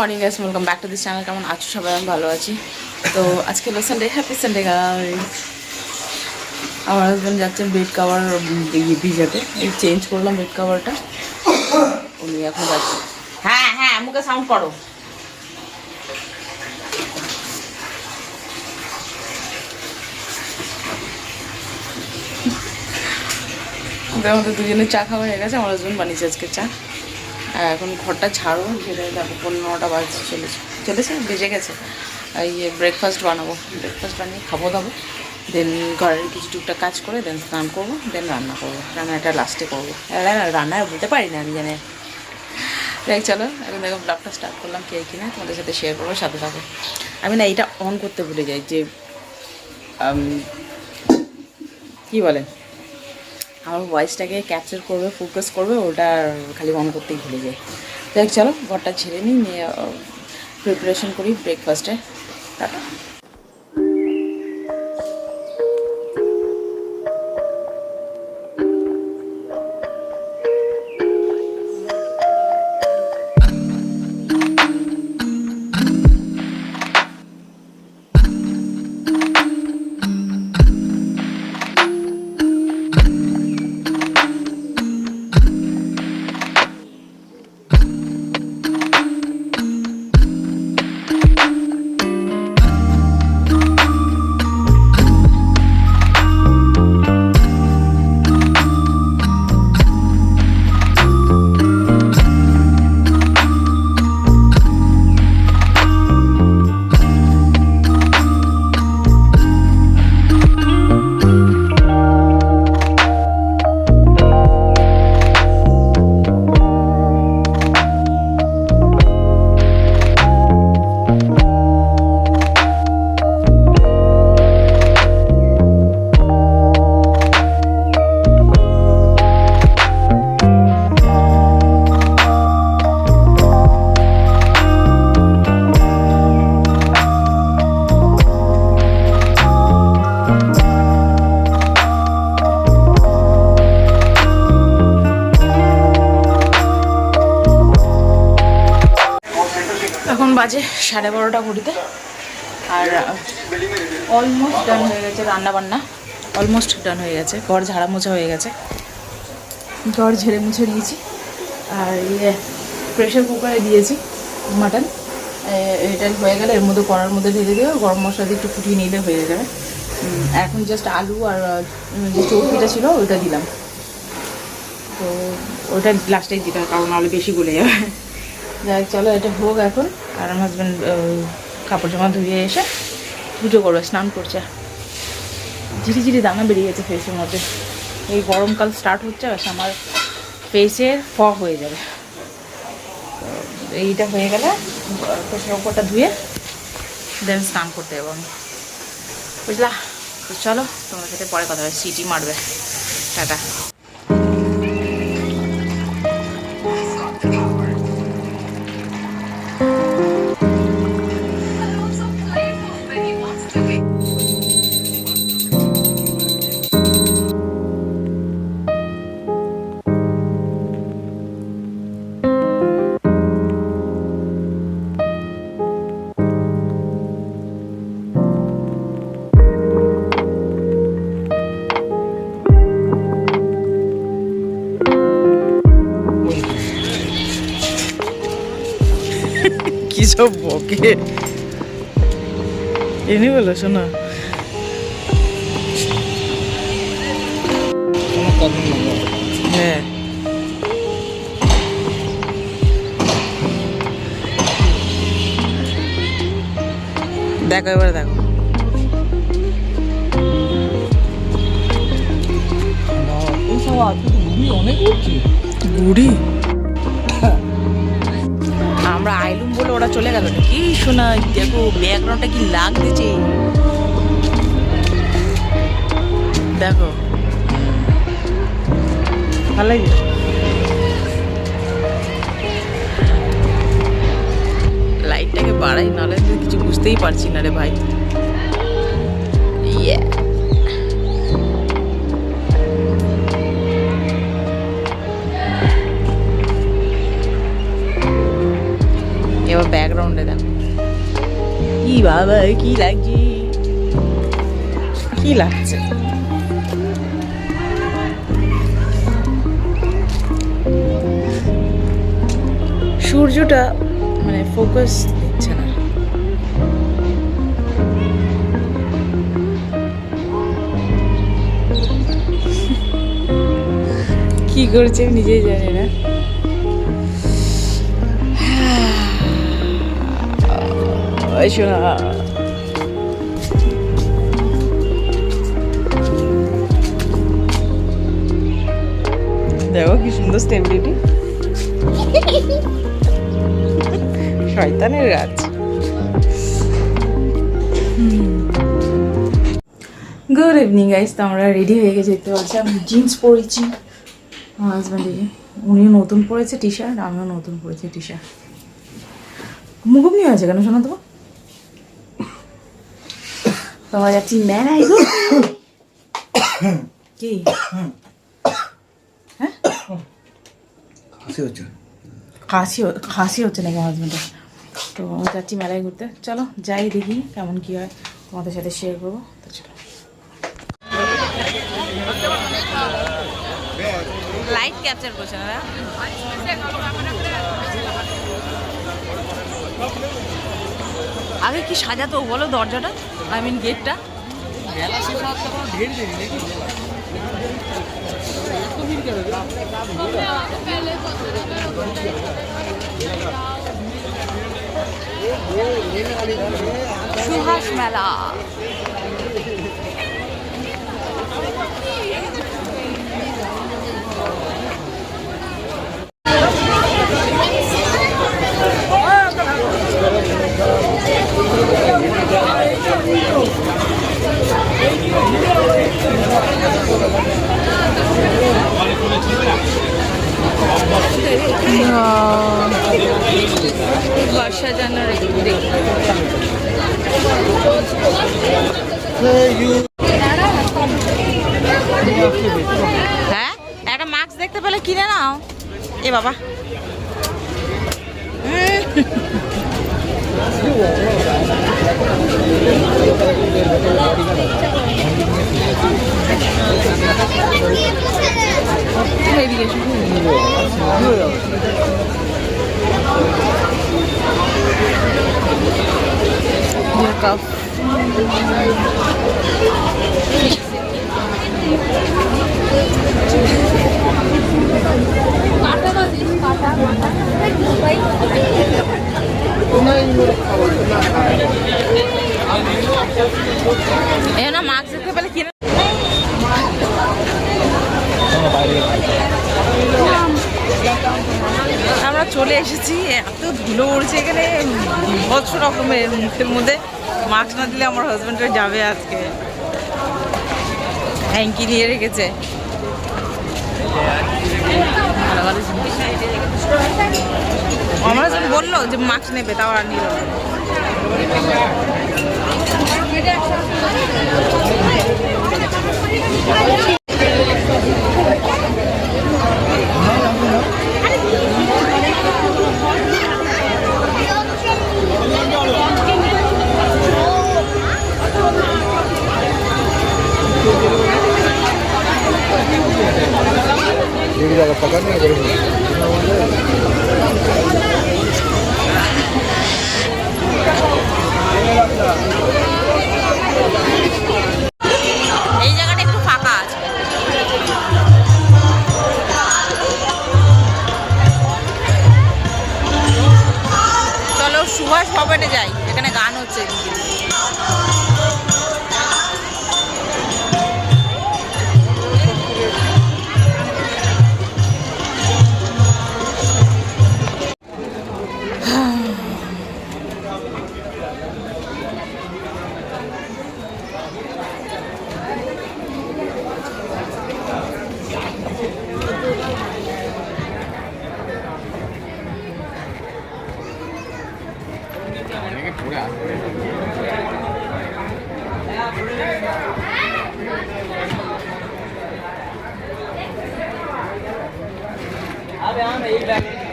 Morning guys welcome back to this channel কেমন আছো সবাই? আমি ভালো আছি। তো আজকে হলো সানডে হ্যাপি সানডে গাইস আমার হাজব্যান্ড যাচ্ছেন বেড কাভার ভিজাতে। এই চেঞ্জ করলাম বেড কাভারটা উনি এখন যাচ্ছে। হ্যাঁ হ্যাঁ মুখে সাউন্ড করো। মধ্যে দুজনে চা খাওয়া হয়ে গেছে। আমার হাজব্যান্ড বানিয়েছে আজকে চা। আর এখন ঘরটা ছাড়ো সেটা দেখো পনেরোটা বাজতে চলেছে। চলেছে? বেজে গেছে। ইয়ে ব্রেকফাস্ট বানাবো। ব্রেকফাস্ট বানিয়ে খাব দাবো। দেন ঘরের কিছু টুকটা কাজ করে দেন স্নান করব দেন রান্না করব। রান্নাটা লাস্টে করব। রান্না বলতে পারি না, আমি জানি। দেখ চলো, এখন দেখো ব্লগটা স্টার্ট করলাম, কে কিনা, তোমাদের সাথে শেয়ার করব, সাথে থাকো। আমি না, এইটা অন করতে ভুলে যাই যে কি বলে? আমার ভয়েসটাকে ক্যাপচার করবে ফোকাস করবে, ওটা খালি অন করতেই ভুলে যায়। দেখ, চলো, ঘরটা ছেড়ে নিই, নিয়ে প্রিপারেশন করি ব্রেকফাস্টে টাটা। এখন বাজে সাড়ে বারোটা ঘড়িতে আর অলমোস্ট ডান হয়ে গেছে রান্না বান্না অলমোস্ট ডান হয়ে গেছে, ঘর ঝাড়া মোছা হয়ে গেছে। ঘর ঝেড়ে মুছে নিয়েছি। আর ইয়ে প্রেশার কুকারে দিয়েছি মাটন এটা হয়ে গেলে এর মধ্যে কড়ার মধ্যে ঢেলে দিয়ে গরম মশলা দিয়ে একটু ফুটিয়ে নিলে হয়ে যাবে। এখন জাস্ট আলু আর যে চৌকিটা ছিল ওইটা দিলাম। তো ওটা লাস্টেই দিতে হবে, কারণ আলু বেশি গলে যাবে। যাই, চলো, এটা হোক এখন। আর আমার হাজব্যান্ড কাপড় জামা ধুয়ে এসে পুজো করবে, স্নান করছে। ঝিরি ঝিরি দানা বেরিয়ে গেছে ফেসের মধ্যে। এই গরমকাল স্টার্ট হচ্ছে আর আমার ফেসে ফ হয়ে যাবে। এইটা হয়ে গেলে প্রেশার কুকারটা ধুয়ে দেন স্নান করতে যাব আমি। বুঝলা? চলো, তোমার সাথে পরে কথা হবে। সিটি মারবে। টাটা। কি সব বকে? এনে বলো শোনা। হ্যাঁ। দেখো এবারে দেখো। বুড়ি আমরা আইলুম বলে ওরা চলে গেল কি শোনা দেখো ব্যাকগ্রাউন্ডটা কি লাগতেছে? দেখো। ভালো লাগে লাইটটাকে বাড়াই নাহলে তো কিছু বুঝতেই পারছি না রে ভাই। ইয়ে এবার ব্যাকগ্রাউন্ডে দেখো কি বাবা কি লাগছে? কি লাগছে? সূর্যটা মানে ফোকাস দিচ্ছে না। কি করছে নিজেই জানি না। ওই শোনা দেখো কি সুন্দর স্টেবিলিটি শয়তানের গাছ গুড ইভিনিং গাইস তো আমরা রেডি হয়ে গেছি, দেখতে পাচ্ছি আমি জিন্স পরেছি। আমার হাজব্যান্ড উনিও নতুন পরেছে টি শার্ট আমিও নতুন পরেছি টি শার্ট মুখুমনি হয়েছে কেন শোনো তো তোমার যাচ্ছি মেলায় গো কি হ্যাঁ হাসি হচ্ছে হ- খাসি হচ্ছে নাকি হাজবেন্ডের তো যাচ্ছি মেলায় ঘুরতে চলো যাই দেখি কেমন কি হয় তোমাদের সাথে শেয়ার করব তো চলো লাইট ক্যাপচার করছে না আগে কি সাজাতো বলো দরজাটা? আই মিন গেটটা সুহাস মেলা। হ্যাঁ? একটা মাস্ক দেখতে পেলে কিনে নাও। এ বাবা। এদিকে এসো। Your cup. এই না মাস্ক দেখতে পেলে কিনে আমরা চলে এসেছি, এত ধুলো উড়ছে এখানে বৎস রকমের মুখের মধ্যে। মাস্ক না দিলে আমার হাজব্যান্ডের যাবে আজকে। হ্যাঙ্কি নিয়ে রেখেছে। আমার বলল যে মাস্ক নেবে, তাও আর নিল Ne yapalım?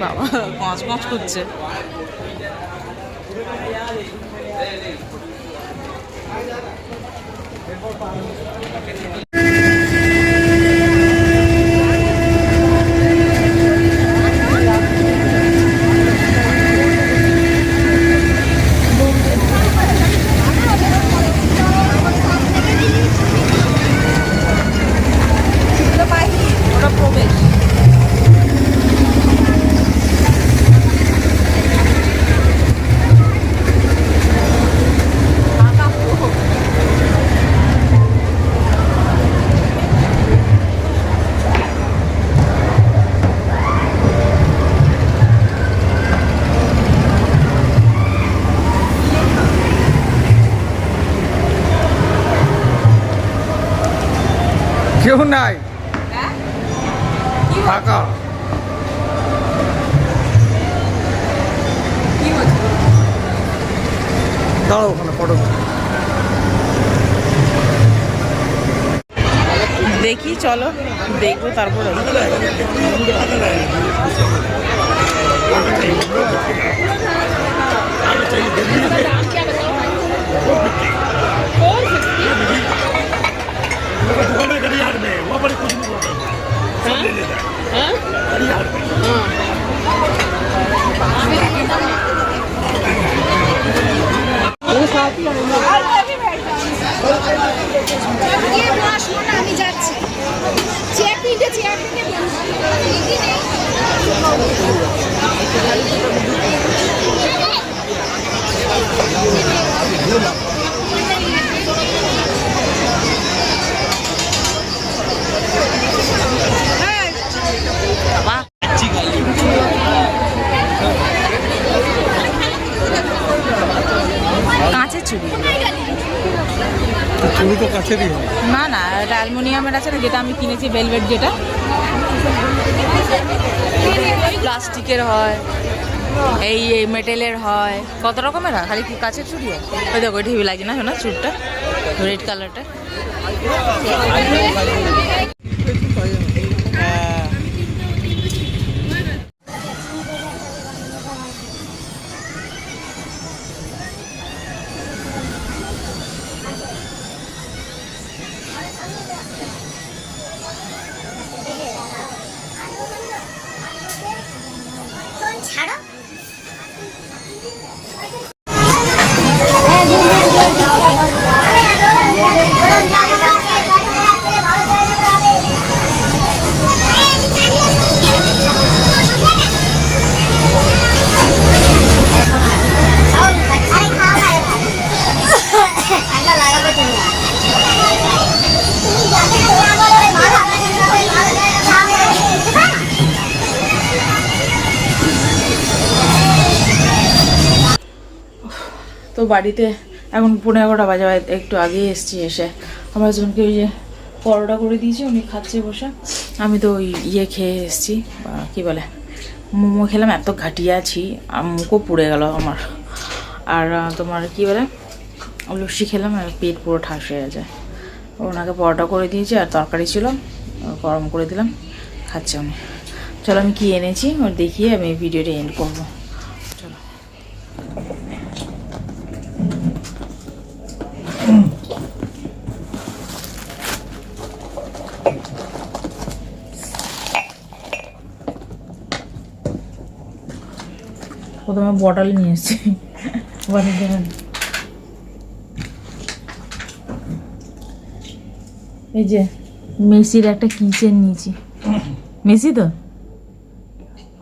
বাবা পাঁচ পাঁচ করছে ফাঁকা দাঁড়াও ওখানে ফটো দেখি চলো দেখব তারপরে গিয়ে বসো না, আমি যাচ্ছি চেয়ার তিনটে চেয়ার কাঁচের চুড়ি তুমি তো কাছেরই না। না এটা অ্যালমোনিয়ামের আছে না, যেটা আমি কিনেছি ভেলভেট যেটা। প্লাস্টিকের হয়, এই এই মেটেলের হয়, কত রকমের হয়? খালি কাছের চুড়ি হয়? ওই দেখো, ওই হেভি লাগে না, শোনা চুরটা রেড কালারটা বাড়িতে এখন পনেরো এগারোটা বাজে একটু আগেই এসছি এসে। আমার হাজব্যান্ডকে ওই যে পরোটা করে দিয়েছি, উনি খাচ্ছে বসে। আমি তো ওই ইয়ে খেয়ে এসছি কী বলে, মোমো খেলাম, এত ঘাটিয়ে আছি, আর মুখও পুড়ে গেল আমার। আর তোমার কী বলে, লস্যি খেলাম, আর পেট পুরো ঠাস হয়ে গেছে। ওনাকে পরোটা করে দিয়েছি, আর তরকারি ছিল, গরম করে দিলাম, খাচ্ছে উনি। চলো আমি কি এনেছি ওর দেখিয়ে আমি ভিডিওটা এন্ড করব চলো প্রথমে বটল নিয়ে এসেছি। এই যে মেসির একটা কিচেন নিয়েছি। মেসি তো?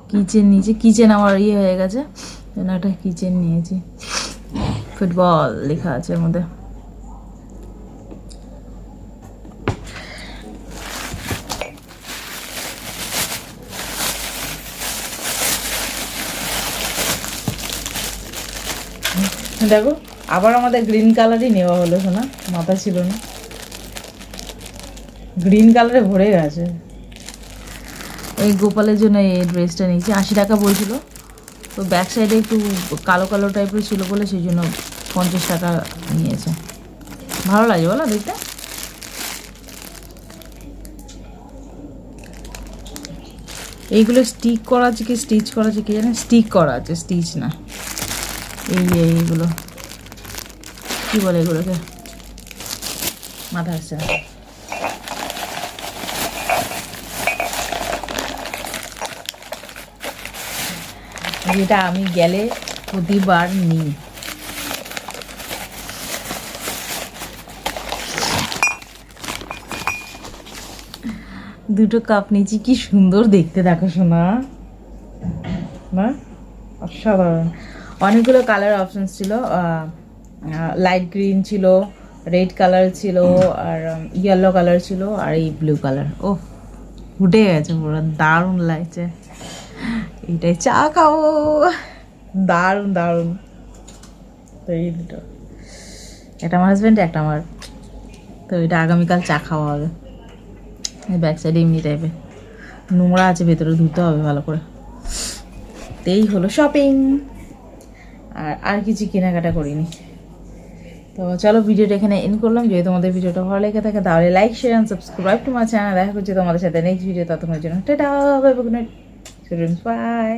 কিচেন নিয়েছি। কিচেন আমার ইয়ে হয়ে গেছে। একটা কিচেন নিয়েছি। ফুটবল লেখা আছে আমাদের মধ্যে। দেখো, আবার আমাদের গ্রিন কালারই নেওয়া হলো শোনা মাথা ছিল না। গ্রিন কালারে ভরে গেছে। এই গোপালের জন্য এই ড্রেসটা নিয়েছি। আশি টাকা বলছিল। তো ব্যাক সাইডে একটু কালো কালো টাইপের ছিল বলে সেই জন্য পঞ্চাশ টাকা নিয়েছে। ভালো লাগে বলো দেখতে? এইগুলো স্টিক করা আছে কি? স্টিচ করা আছে কি জানে? স্টিক করা আছে স্টিচ না। এই যে এইগুলো। কি বলে এগুলোকে? মাথা আসছে যেটা আমি গেলে প্রতিবার নিই। দুটো কাপ নিয়েছি, কি সুন্দর দেখতে, দেখো শোনা না অসাধারণ। অনেকগুলো কালার অপশনস ছিল লাইট গ্রিন ছিল রেড কালার ছিল, আর ইয়েলো কালার ছিল, আর এই ব্লু কালার ও ফুটে গেছে পুরো, দারুণ লাগছে। এটাই চা খাব দারুণ দারুণ। তো এই দুটো। এটা আমার হাজব্যান্ড একটা আমার। তো এটা আগামীকাল চা খাওয়া হবে। ব্যাক সাইডে এমনি টাইপের নোংরা আছে, ভেতরে ধুতে হবে ভালো করে। তো এই হলো শপিং আর আর কিছু কেনাকাটা করিনি। তো চলো ভিডিওটা এখানে এন করলাম। যদি তোমাদের ভিডিওটা ভালো লেগে থাকে, তাহলে like share and subscribe to my channel দেখা করছি তোমাদের সাথে নেক্সট ভিডিও ততক্ষণের জন্য টাটা বাই বাই